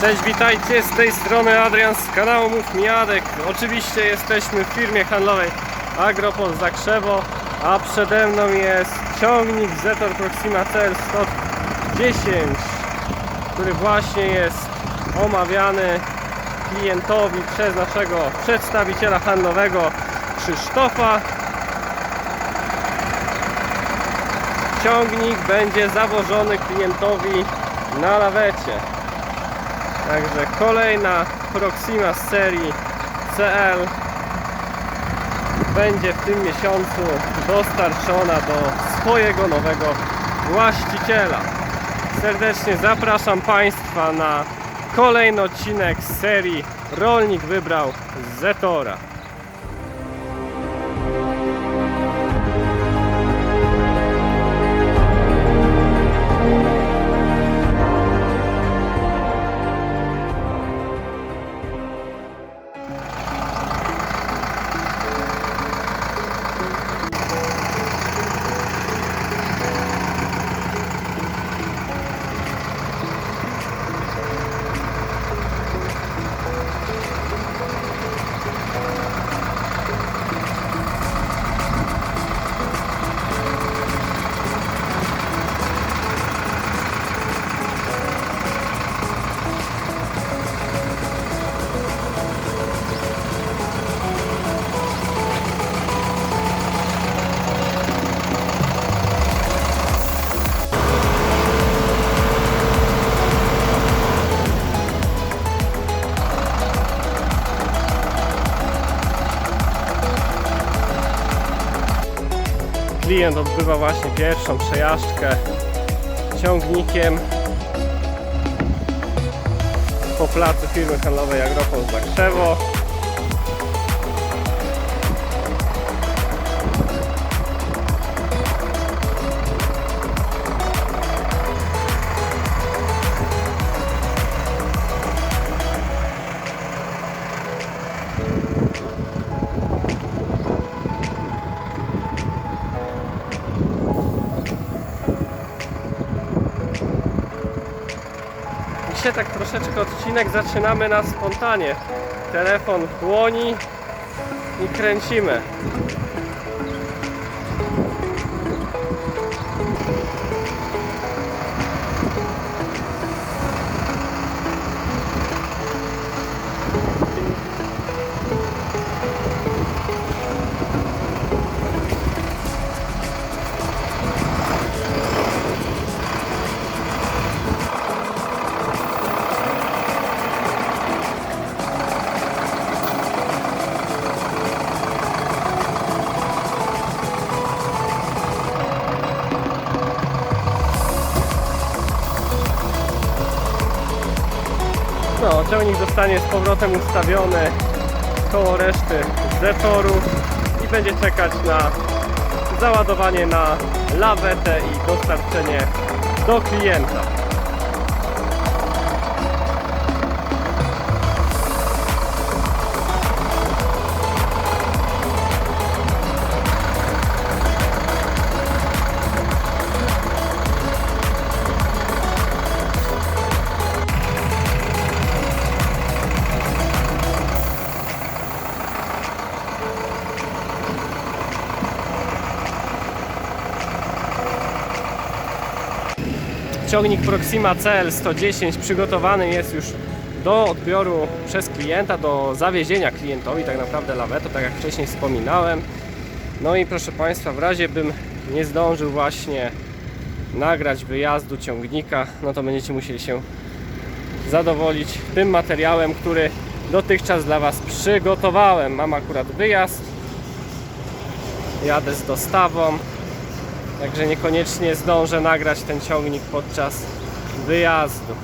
Cześć, witajcie, z tej strony Adrian z kanału Mów Mijadek. Oczywiście jesteśmy w firmie handlowej Agropol Zakrzewo, a przede mną jest ciągnik Zetor Proxima CL 110, który właśnie jest omawiany klientowi przez naszego przedstawiciela handlowego Krzysztofa. Ciągnik będzie zawożony klientowi na lawecie. Także kolejna Proxima z serii CL będzie w tym miesiącu dostarczona do swojego nowego właściciela. Serdecznie zapraszam Państwa na kolejny odcinek z serii Rolnik wybrał Zetora. Klient odbywa właśnie pierwszą przejażdżkę ciągnikiem po placu firmy handlowej Agropol Zakrzewo. Dzisiaj tak troszeczkę odcinek zaczynamy na spontanie. Telefon w dłoni i kręcimy. No, ciągnik zostanie z powrotem ustawiony koło reszty zetoru i będzie czekać na załadowanie na lawetę i dostarczenie do klienta. Ciągnik Proxima CL 110 przygotowany jest już do odbioru przez klienta, do zawiezienia klientowi tak naprawdę lawetu, tak jak wcześniej wspominałem. No i proszę Państwa, w razie bym nie zdążył właśnie nagrać wyjazdu ciągnika, no to będziecie musieli się zadowolić tym materiałem, który dotychczas dla Was przygotowałem. Mam akurat wyjazd, jadę z dostawą, Także niekoniecznie zdążę nagrać ten ciągnik podczas wyjazdu.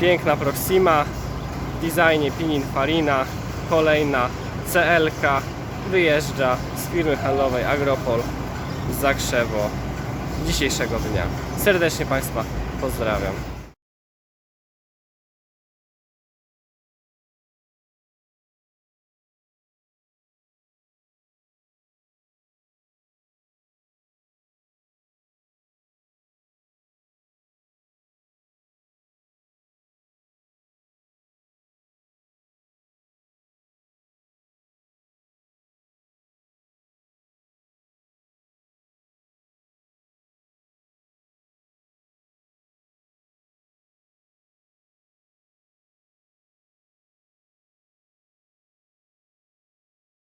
Piękna Proxima w designie Pininfarina, kolejna CL-ka wyjeżdża z firmy handlowej Agropol z Zakrzewo dzisiejszego dnia. Serdecznie Państwa pozdrawiam.